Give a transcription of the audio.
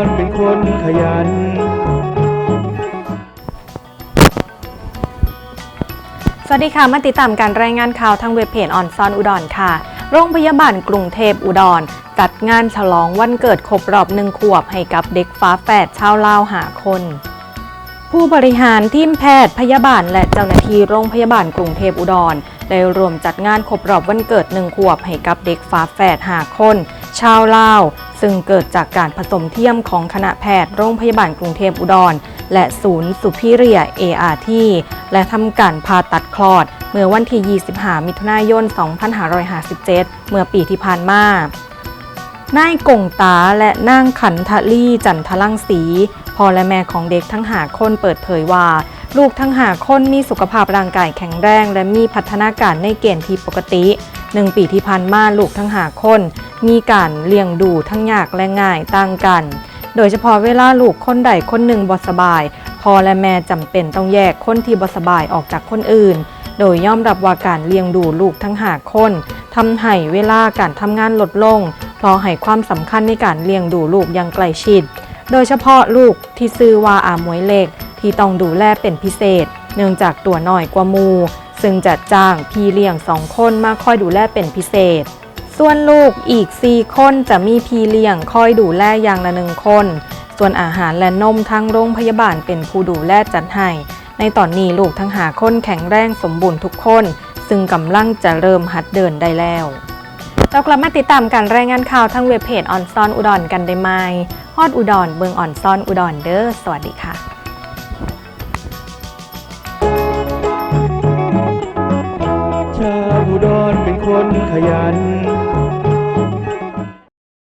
คนขยัน สวัสดีค่ะ มาติดตามการรายงานข่าวทางเว็บเพจออนซอนอุดรค่ะ โรงพยาบาลกรุงเทพอุดร จัดงานฉลองวันเกิดครบรอบหนึ่งขวบให้กับเด็กฟ้าแฝดชาวลาวหาคนผู้บริหารทีมแพทย์พยาบาล และเจ้าหน้าที่โรงพยาบาลกรุงเทพอุดร ได้รวมจัดงานครบรอบวันเกิดหนึ่งขวบให้กับเด็กฟ้าแฝดหาคน ชาวลาว ซึ่งเกิดจากการผสมเทียมของคณะแพทย์โรงพยาบาลกรุงเทพอุดร และศูนย์สุพิเรีย ART และทำการผ่าตัดคลอด เมื่อวันที่ 25 มิถุนายน 2557 เมื่อปีที่ผ่านมานายกงตาและนางขันทลี่จันทลังสีพ่อและแม่ของเด็กทั้งหาคนเปิดเผยว่า ลูกทั้งหาคนมีสุขภาพร่างกายแข็งแรง และมีพัฒนาการในเกณฑ์ที่ปกติ หนึ่งปีที่ผ่านมาลูกทั้งหาคน มีการเลี้ยงดูทั้งยากและง่ายต่างกัน โดยเฉพาะเวลาลูกคนใดคนหนึ่งบ่สบายพ่อและแม่จำเป็นต้องแยกคนที่บ่สบายออกจากคนอื่น โดยยอมรับว่าการเลี้ยงดูลูกทั้งหาคนทำให้เวลาการทำงานลดลง เพราะให้ความสำคัญในการเลี้ยงดูลูกอย่างใกล้ชิด โดยเฉพาะลูกที่ซื้อว่าอามวยเล็กที่ต้องดูแลเป็นพิเศษ เนื่องจากตัวน้อยกว่ามู ซึ่งจะจ้างพี่เลี้ยงสองคนมาคอยดูแลเป็นพิเศษ ส่วนลูกอีก4คนจะมีพี่เลี้ยงคอยดูแลอย่างละหนึ่งคน ส่วนอาหารและนมทางโรงพยาบาลเป็นผู้ดูแลจัดให้ ในตอนนี้ลูกทั้งหาคนแข็งแรงสมบูรณ์ทุกคน ซึ่งกำลังจะเริ่มหัดเดินได้แล้วเรากลับมาติดตามการรายงานข่าวทางเว็บเพจออนซอนอุดรกันได้ไหมฮอดอุดรเบิงออนซอนอุดรเด้อสวัสดีค่ะ ขยัน